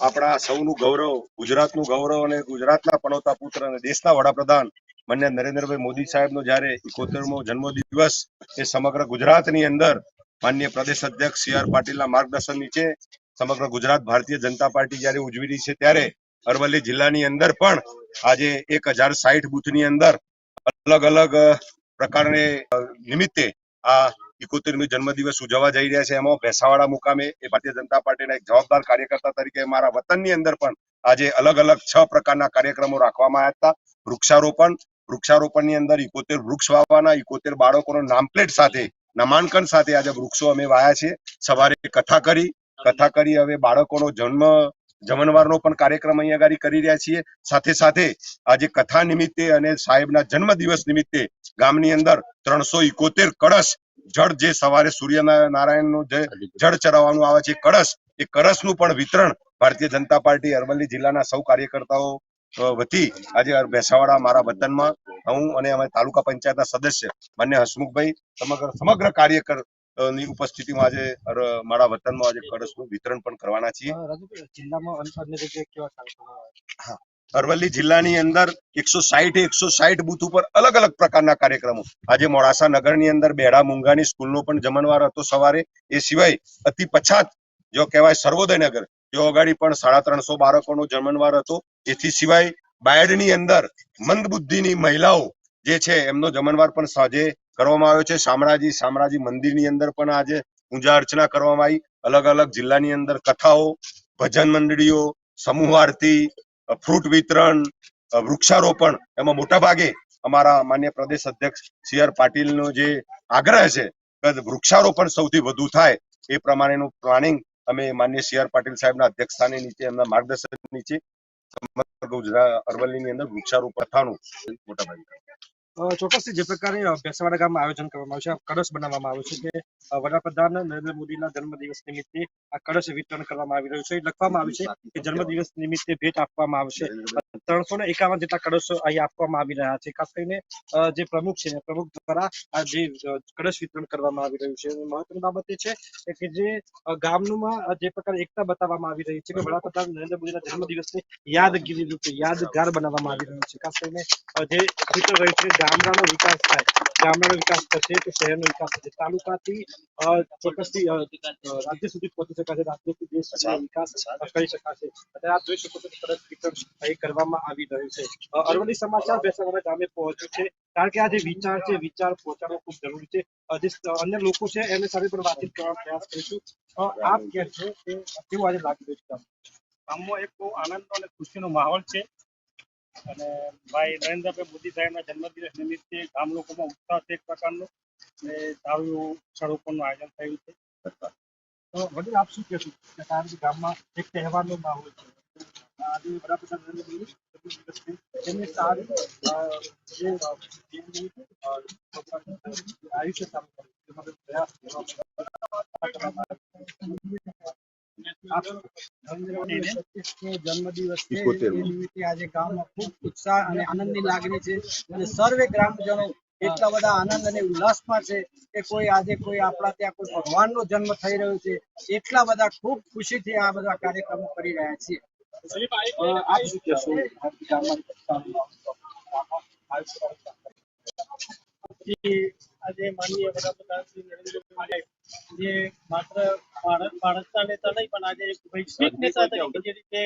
આપણા સૌનું ગૌરવ, ગુજરાતનું ગૌરવ અને ગુજરાતના પનોતા પુત્ર અને દેશના વડાપ્રધાન માન્ય નરેન્દ્રભાઈ મોદી સાહેબનો જ્યારે ઇકોતેરમો જન્મદિવસ એ સમગ્ર ગુજરાતની અંદર માન્ય પ્રદેશ અધ્યક્ષ સી આર પાટીલના માર્ગદર્શન નીચે સમગ્ર ગુજરાત ભારતીય જનતા પાર્ટી જ્યારે ઉજવી રહી છે ત્યારે અરવલ્લી જિલ્લાની અંદર પણ આજે એક હજાર સાહીઠ બુથની અંદર અલગ અલગ પ્રકારને નિમિત્તે આ એકોતેરમી જન્મદિવસ ઉજવવા જઈ રહ્યા છે. એમાં ભેસાવાડા મુકામે એ ભારતીય જનતા પાર્ટીના એક જવાબદાર કાર્યકર્તા તરીકે મારા વતનની અંદર પણ આજે અલગ અલગ છ પ્રકારના કાર્યક્રમો રાખવામાં આવ્યા હતા. વૃક્ષારોપણ, વૃક્ષારોપણની અંદર ઇકોતેર વૃક્ષ વાવવાના ઇકોતેર બાળકોનો નામપ્લેટ સાથે, નામાંકન સાથે આજે વૃક્ષો અમે વાયા છે સવારે કથા કરી કથા કરી હવે બાળકોનો જન્મ, જમણવારનો પણ કાર્યક્રમ અહીંયા આગળ કરી રહ્યા છીએ. સાથે સાથે આજે કથા નિમિત્તે અને સાહેબના જન્મ દિવસ નિમિત્તે ગામની અંદર ત્રણસો ઇકોતેર કળશ જળ જે સવારે સૂર્ય નારાયણનું જે જળ ચડાવવાનું આવે છે કળશ એ કળશનું પણ વિતરણ ભારતીય જનતા પાર્ટી અરવલ્લી જિલ્લાના સૌ કાર્યકર્તાઓ વતી આજે ભેસાવાડા મારા વતનમાં હું અને અમે તાલુકા પંચાયતના સદસ્ય માન્ય હસમુખભાઈ સમગ્ર સમગ્ર કાર્યકરની ઉપસ્થિતિમાં આજે મારા વતનમાં આજે કળશનું વિતરણ પણ કરવાના છીએ. જિલ્લામાં અરવલ્લી જિલ્લાની અંદર એકસો સાહીઠ એકસો સાહીઠ બુથ ઉપર અલગ અલગ પ્રકારના કાર્યક્રમો. આજે મોડાસા નગરની અંદર બેડા મુંગાની સ્કૂલનો પણ જમણવાર હતો સવારે. એ સિવાય અતિ પછાત જો કહેવાય સર્વોદય નગર જો અગાડી પણ સાડા ત્રણસો બાળકોનો જમણવાર હતો. એથી સિવાય બાયડની અંદર મંદ બુદ્ધિની મહિલાઓ જે છે એમનો જમણવાર પણ સાંજે કરવામાં આવ્યો છે. શામળાજી શામળાજી મંદિરની અંદર પણ આજે પૂજા અર્ચના કરવામાં આવી. અલગ અલગ જિલ્લાની અંદર કથાઓ, ભજન મંડળીઓ, સમૂહ આરતી ફ્રૂટ વિતરણ વૃક્ષારોપણ એમાં મોટા ભાગે અમારા માન્ય પ્રદેશ અધ્યક્ષ સી આર પાટીલનો જે આગ્રહ છે કે વૃક્ષારોપણ સૌથી વધુ થાય એ પ્રમાણેનું પ્લાનિંગ અમે માન્ય સી આર પાટીલ સાહેબના અધ્યક્ષસ્થાને નીચે એમના માર્ગદર્શન નીચે સમગ્ર ગુજરાત અરવલ્લીની અંદર વૃક્ષારોપણ થવાનું મોટા ભાગે અ, ચોક્કસથી જે પ્રકારે ભેસાવાડા ગામમાં આયોજન કરવામાં આવ્યું છે કળશ બનાવવામાં આવ્યો છે કે વડાપ્રધાન નરેન્દ્ર મોદીના જન્મદિવસ નિમિત્તે આ કળશ વિતરણ કરવામાં આવી રહ્યું છે. લખવામાં આવ્યું છે કે જન્મદિવસ નિમિત્તે ભેટ આપવામાં આવશે. ત્રણસો ને એકાવન જેટલા કળશો અહીં આપવામાં આવી રહ્યા છે. ખાસ કરીને જે પ્રમુખ છે પ્રમુખ દ્વારા આ જે કળશ વિતરણ કરવામાં આવી રહ્યું છે. મહત્વની બાબત એ છે કે જે ગામનું ગામમાં જે પ્રકારે એકતા બતાવવામાં આવી રહી છે કે વડાપ્રધાન નરેન્દ્ર મોદીના જન્મદિવસને યાદગીરી રૂપે યાદગાર બનાવવામાં આવી રહ્યું છે. ખાસ કરીને જે વિતરણ રહ્યું છે ગામડાનો વિકાસ થાય. ગામડાનો વિકાસ થશે તો શહેરનો વિકાસ થશે. તાલુકાથી ચોક્કસથી રાજ્ય સુધી પહોંચી શકાશે. રાજ્યથી દેશ વિકાસ કરી શકાશે. અત્યારે આપ જોઈ શકો છો તરત વિતરણ અહીં કરવામાં આવી રહ્યું છે. અરવલ્લી સમાચાર બેસાવાના ગામે પહોંચ્યું છે. કારણ કે આ જે વિચાર છે, વિચાર પહોંચાડવો ખૂબ જરૂરી છે. જે અન્ય લોકો છે, એમની સાથે પણ વાતચીત કરવાનો પ્રયાસ કરીશું. આપ કે છે કે કેવું આજે લાગી રહ્યું છે ગામમાં એક બહુ આનંદ અને ખુશીનો માહોલ છે. અને ભાઈ નરેન્દ્રભાઈ મોદી સાહેબના જન્મદિવસ નિમિત્તે ગામ લોકોમાં ઉત્સાહ છે એક પ્રકારનો અને સારું વૃક્ષારોપણનું આયોજન થયું છે. તો વડીલ, આપ શું કહેશો કે કારણ કે ગામમાં એક તહેવારનો માહોલ છે? આયુષ્ય જન્મદિવસ છે. નિમિત્તે આજે ગામમાં ખૂબ ઉત્સાહ અને આનંદની લાગણી છે. અને સર્વે ગ્રામજનો એટલા બધા આનંદ અને ઉલ્લાસમાં છે કે કોઈ આજે કોઈ આપણા ત્યાં કોઈ ભગવાનનો જન્મ થઈ રહ્યો છે. એટલા બધા ખૂબ ખુશીથી આ બધા કાર્યક્રમો કરી રહ્યા છીએ. આજે માનનીય વડાપ્રધાન શ્રી નરેન્દ્ર મોદી જે માત્ર ભારત ભારતના નેતા નહીં પણ આજે એક વૈશ્વિક નેતા તરીકે જે રીતે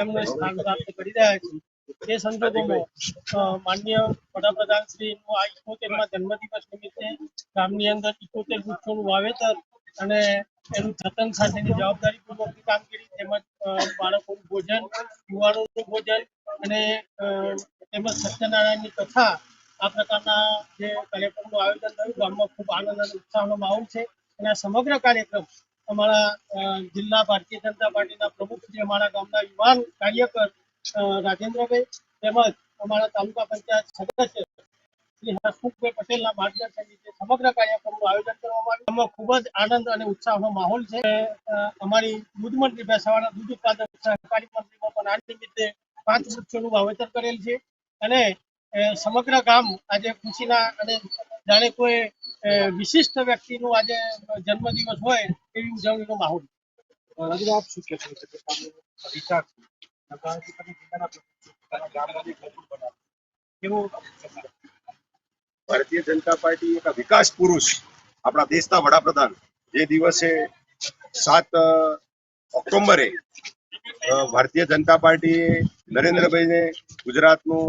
એમને સ્થાન પ્રાપ્ત કરી રહ્યા છે એ સંજોગોમાં માન્ય વડાપ્રધાન શ્રીનું આ ઇકોતેરમાં જન્મદિવસ નિમિત્તે ગામની અંદર ઇકોતેર વૃક્ષોનું વાવેતર અને એનું જતન સાથેની જવાબદારીપૂર્વકની કામગીરી તેમજ બાળકોનું ભોજન યુવાનોનું ભોજન અને તેમજ સત્યનારાયણની કથા આ પ્રકારના જે કાર્યક્રમનું આયોજન થયું ગામમાં ખૂબ આનંદ અને ઉત્સાહનો માહોલ છે. અને આ સમગ્ર કાર્યક્રમ અમારા જિલ્લા ભારતીય જનતા પાર્ટીના પ્રમુખ જે અમારા ગામના યુવાન કાર્યકર રાજેન્દ્રભાઈ તેમજ અમારા તાલુકા પંચાયત સદસ્ય શ્રી હસમુખભાઈ પટેલના માર્ગદર્શન નીચે સમગ્ર કાર્યક્રમનું આયોજન કરવામાં આવ્યું. એમાં ખૂબ જ આનંદ અને ઉત્સાહનો માહોલ છે. અમારી દૂધ મંત્રી બેસાવાના દૂધ ઉત્પાદક સહકારી મંત્રીમાં પણ આ નિમિત્તે પાંચ વૃક્ષોનું વાવેતર કરેલ છે અને સમગ્ર ગામ આજે ખુશીના અને જાણે કોઈ વિશિષ્ટ વ્યક્તિનું આજે જન્મદિવસ હોય એવી ઉજવણીનો માહોલ. રજુ આપ શું કહેશો વિચાર ભારતીય જનતા પાર્ટી એક વિકાસ પુરુષ, આપણા દેશના વડાપ્રધાન, જે દિવસે સાત ઓક્ટોમ્બરે ભારતીય જનતા પાર્ટીએ નરેન્દ્રભાઈને ગુજરાતનું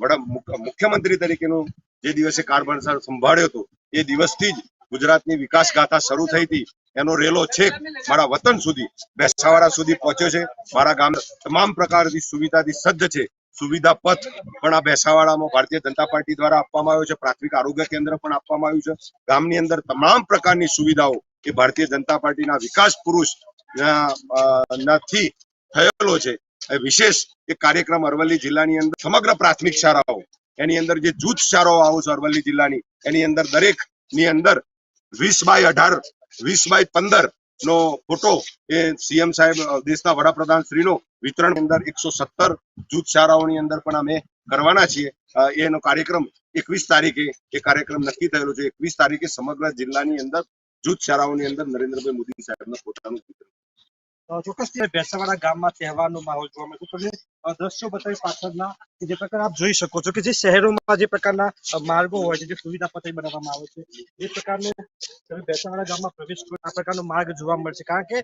વડા મુખ્યમંત્રી તરીકેનું જે દિવસે કારભાર સંભાળ્યો હતો, એ દિવસથી જ ગુજરાતની વિકાસ ગાથા શરૂ થઈ હતી. એનો રેલો છેક મારા વતન સુધી બેસાવાડા સુધી પહોંચ્યો છે. મારા ગામ તમામ પ્રકારની સુવિધાથી સજ્જ છે. સુવિધા પથ પણ આ બેસાવાડામાં ભારતીય જનતા પાર્ટી દ્વારા આપવામાં આવ્યો છે. પ્રાથમિક આરોગ્ય કેન્દ્ર પણ આપવામાં આવ્યું છે. ગામની અંદર તમામ પ્રકારની સુવિધાઓ એ ભારતીય જનતા પાર્ટીના વિકાસ પુરુષ નથી થયેલો છે. વિશેષ એક કાર્યક્રમ અરવલ્લી જિલ્લાની અંદર સમગ્ર પ્રાથમિક શાળાઓ, એની અંદર જે જૂથ શાળાઓ આવો છે અરવલ્લી જિલ્લાની, એની અંદર દરેકની અંદર વીસ બાય અઢાર વીસ બાય પંદર નો ફોટો એ સીએમ સાહેબ દેશના વડાપ્રધાન શ્રીનો વિતરણ અંદર એકસો સત્તર જૂથ શાળાઓની અંદર પણ અમે કરવાના છીએ. એનો કાર્યક્રમ એકવીસ તારીખે, એ કાર્યક્રમ નક્કી થયેલો છે. એકવીસ તારીખે સમગ્ર જિલ્લાની અંદર જૂથ શાળાઓની અંદર નરેન્દ્રભાઈ મોદી સાહેબના પોતાનું વિતરણ ચોક્કસથી બેસાવાડા ગામમાં તહેવારનો માહોલ જોવા મળે છે. તમને દ્રશ્યો બતાવી પાછળના જે પ્રકાર આપ જોઈ શકો છો કે જે શહેરોમાં જે પ્રકારના માર્ગો હોય છે, જે સુવિધા પથરી બનાવવામાં આવે છે, એ પ્રકારનો તમે બેસાવાડા ગામમાં પ્રવેશ કરો, આ પ્રકારનો માર્ગ જોવા મળશે. કારણ કે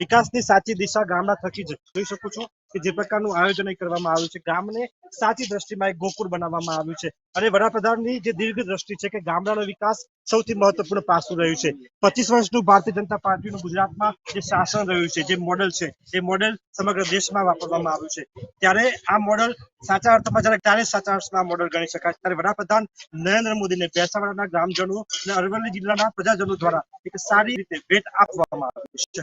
વિકાસની સાચી દિશા ગામના થકી જોઈ શકો છો કે જે પ્રકારનું આયોજન કરવામાં આવ્યું છે. ગામને સાચી દ્રષ્ટિમાં એક ગોકુળ બનાવવામાં આવ્યું છે અને વડાપ્રધાનની જે દીર્ઘ દ્રષ્ટિ છે કે ગામડાનો વિકાસ સૌથી મહત્વપૂર્ણ પાસું રહ્યું છે. પચીસ વર્ષનું ભારતીય જનતા પાર્ટીનું ગુજરાતમાં જે શાસન રહ્યું છે, જે મોડેલ છે, એ મોડેલ સમગ્ર દેશમાં વાપરવામાં આવ્યું છે. ત્યારે આ મોડેલ સાચા અર્થમાં જ્યારે ત્યારે સાચા અર્થમાં મોડેલ ગણી શકાય ત્યારે વડાપ્રધાન નરેન્દ્ર મોદીને બેસાવાડાના ગ્રામજનો અને અરવલ્લી જિલ્લાના પ્રજાજનો દ્વારા એક સારી રીતે ભેટ આપવામાં આવી છે.